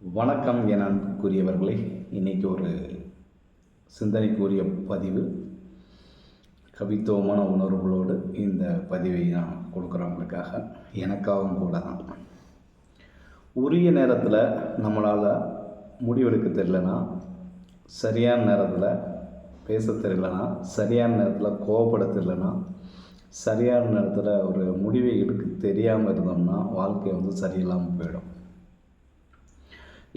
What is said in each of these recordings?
வணக்கம் என அன்புக்குரியவர்களே இன்றைக்கி ஒரு சிந்தனைக்குரிய பதிவு. கவித்துவமான உணர்வுகளோடு இந்த பதிவை நான் கொடுக்குறவங்களுக்காக எனக்காகவும் கூட தான் உரிய நேரத்தில் நம்மளால் முடிவெடுக்க தெரியலனா சரியான நேரத்தில் பேச தெரியலனா சரியான நேரத்தில் கோவப்பட தெரியலனா சரியான நேரத்தில் ஒரு முடிவை எடுக்க தெரியாமல் இருந்தோம்னா வாழ்க்கை வந்து சரியில்லாமல் போயிடும்.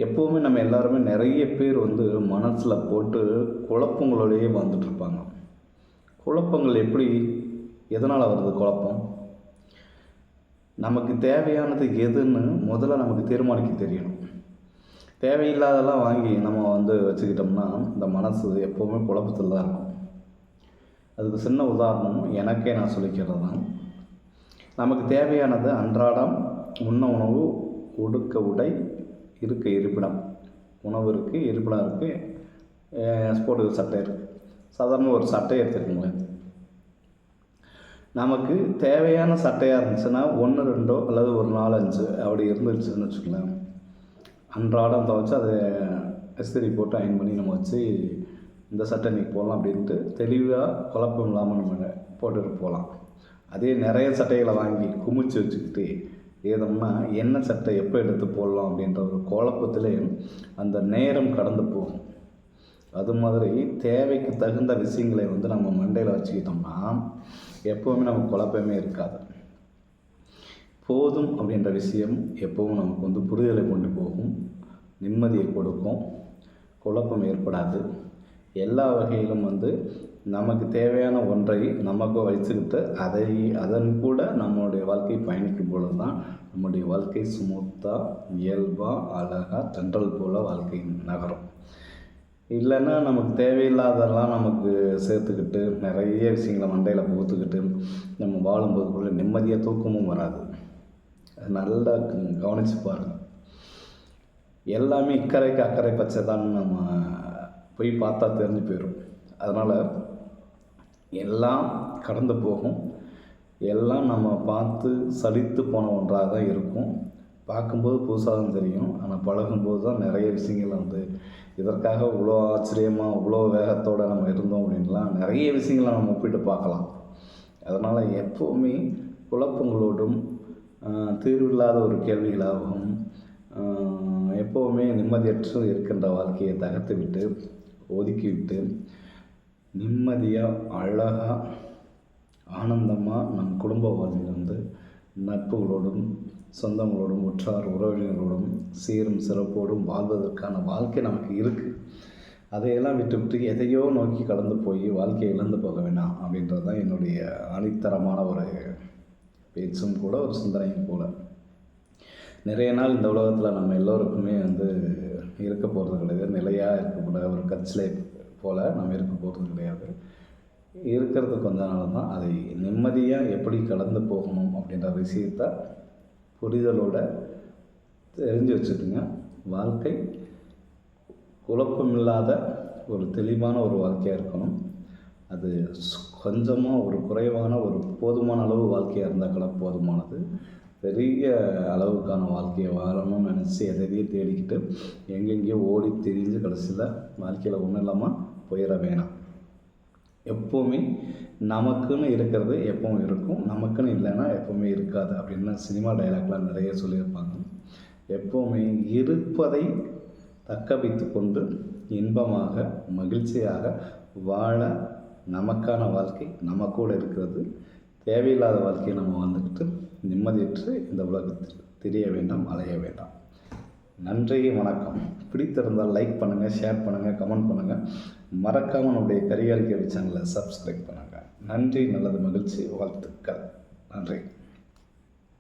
எப்போவுமே நம்ம எல்லாருமே நிறைய பேர் வந்து மனசில் போட்டு குழப்பங்களோடையே வந்துட்டுருப்பாங்க குழப்பங்கள் எப்படி எதனால் வருது குழப்பம்? நமக்கு தேவையானது எதுன்னு முதல்ல நமக்கு தீர்மானிக்க தெரியணும். தேவையில்லாதெல்லாம் வாங்கி நம்ம வந்து வச்சுக்கிட்டோம்னா இந்த மனசு எப்போவுமே குழப்பத்தில் தான் இருக்கும். அதுக்கு சின்ன உதாரணம் எனக்கே நான் சொல்லிக்கிறது தான். நமக்கு தேவையானது அன்றாடம் உண்ண உணவு உடுக்க உடை இருக்க இருப்பிடம். உணவு இருக்குது இருப்பிடம் இருக்குது ஸ்போர்ட்டுக்கு சட்டை இருக்குது சாதாரண ஒரு சட்டை எடுத்துக்கோங்களேன். நமக்கு தேவையான சட்டையாக இருந்துச்சுன்னா ஒன்று ரெண்டோ அல்லது ஒரு நாலஞ்சு அப்படி இருந்துச்சுன்னு வச்சுக்கலாம் அன்றாடம் துவைச்சு அதை எஸ்திரி போட்டு அயன் பண்ணி நம்ம வச்சு இந்த சட்டை நீ போகலாம் அப்படின்ட்டு தெளிவாக குழப்பம் இல்லாமல் நம்ம போட்டுட்டு போகலாம். அதே நிறைய சட்டைகளை வாங்கி குமிச்சு வச்சுக்கிட்டு ஏதம்னா என்ன சட்டை எப்போ எடுத்து போடலாம் அப்படின்ற ஒரு குழப்பத்திலே அந்த நேரம் கடந்து போகும். அது மாதிரி தேவைக்கு தகுந்த விஷயங்களை வந்து நம்ம மண்டையில் வச்சுக்கிட்டோம்னா எப்போவுமே நமக்கு குழப்பமே இருக்காது. போதும் அப்படின்ற விஷயம் எப்போவும் நமக்கு வந்து புரிதலை கொண்டு போகும். நிம்மதியை கொடுக்கும். குழப்பம் ஏற்படாது. எல்லா வகையிலும் வந்து நமக்கு தேவையான ஒன்றை நமக்கு வைத்துக்கிட்டு அதை அதன் கூட நம்மளுடைய வாழ்க்கை பயணிக்கும் பொழுது தான் நம்முடைய வாழ்க்கை ஸ்மூத்தாக இயல்பாக அழகாக தென்றல் போல் வாழ்க்கை நகரும். இல்லைன்னா நமக்கு தேவையில்லாததெல்லாம் நமக்கு சேர்த்துக்கிட்டு நிறைய விஷயங்களை மண்டையில் புகுத்துக்கிட்டு நம்ம வாழும்போது கூட நிம்மதியாக தூக்கமும் வராது. அது நல்லா கவனித்து பாருங்கள் எல்லாமே இக்கரைக்கு அக்கறை பச்சை தான் நம்ம போய் பார்த்தா தெரிஞ்சு போயிடும் அதனால் எல்லாம் கடந்து போகும். எல்லாம் நம்ம பார்த்து சலித்து போன ஒன்றாக தான் இருக்கும். பார்க்கும்போது புதுசாக தான் தெரியும். ஆனால் பழகும்போது தான் நிறைய விஷயங்கள் வந்து இதற்காக இவ்வளோ ஆச்சரியமாக இவ்வளோ வேகத்தோடு நம்ம இருந்தோம் அப்படின்லாம் நிறைய விஷயங்களை நம்ம ஒப்பிட்டு பார்க்கலாம். அதனால் எப்போவுமே குழப்பங்களோடும் தீர்வில்லாத ஒரு கேள்விகளாகவும் எப்போவுமே நிம்மதியற்று இருக்கின்ற வாழ்க்கையை தகர்த்து விட்டு ஒதுக்கிவிட்டு நிம்மதியாக அழகாக ஆனந்தமாக நம் குடும்ப வாழ்வில் வந்து நட்புகளோடும் சொந்தங்களோடும் உற்றார் உறவினர்களோடும் சீரும் சிறப்போடும் வாழ்வதற்கான வாழ்க்கை நமக்கு இருக்குது அதையெல்லாம் விட்டு விட்டு எதையோ நோக்கி கடந்து போய் வாழ்க்கையை இழந்து போக வேணாம் அப்படின்றது தான் என்னுடைய அணித்தரமான ஒரு பேச்சும் கூட ஒரு சிந்தனையும் கூட. நிறைய நாள் இந்த உலகத்தில் நம்ம எல்லோருக்குமே வந்து இருக்க போகிறது கிடையாது. நிலையாக இருக்கக்கூட ஒரு கட்சிலை போல் நம்ம இருக்க போகிறது கிடையாது. இருக்கிறது கொஞ்ச நாள் தான். அதை நிம்மதியாக எப்படி கடந்து போகணும் அப்படின்ற விஷயத்தை புரிதலோட தெரிஞ்சு வச்சுக்கோங்க. வாழ்க்கை குழப்பமில்லாத ஒரு தெளிவான ஒரு வாழ்க்கையாக இருக்கணும். அது கொஞ்சமாக ஒரு குறைவான ஒரு போதுமான அளவு வாழ்க்கையாக இருந்தால் கூட போதுமானது. பெரிய அளவுக்கான வாழ்க்கையை வாழணும்னு நினச்சி எதையும் தேடிக்கிட்டு எங்கெங்கேயோ ஓடி திரிஞ்சு கடைசியில் வாழ்க்கையில் ஒன்றும் இல்லாமல் போயிட வேணாம். எப்போவுமே நமக்குன்னு இருக்கிறது எப்பவும் இருக்கும். நமக்குன்னு இல்லைன்னா எப்போவுமே இருக்காது அப்படின்னு சினிமா டைலாக்லாம் நிறைய சொல்லியிருப்பாங்க. எப்போவுமே இருப்பதை தக்க வைத்து கொண்டு இன்பமாக மகிழ்ச்சியாக வாழ நமக்கான வாழ்க்கை நம்ம கூட இருக்கிறது. தேவையில்லாத வாழ்க்கையை நம்ம வாழ்ந்துக்கிட்டு நிம்மதியற்று இந்த உலகத்தில் தெரிய வேண்டாம் அலைய வேண்டாம். நன்றி வணக்கம். பிடித்திருந்தால் லைக் பண்ணுங்கள் ஷேர் பண்ணுங்கள் கமெண்ட் பண்ணுங்கள் மறக்காமல் நம்முடைய கரிகாலிக்கவி சேனலை சப்ஸ்கிரைப் பண்ணுங்கள் நன்றி நல்லது மகிழ்ச்சி வாழ்த்துக்கள். நன்றி.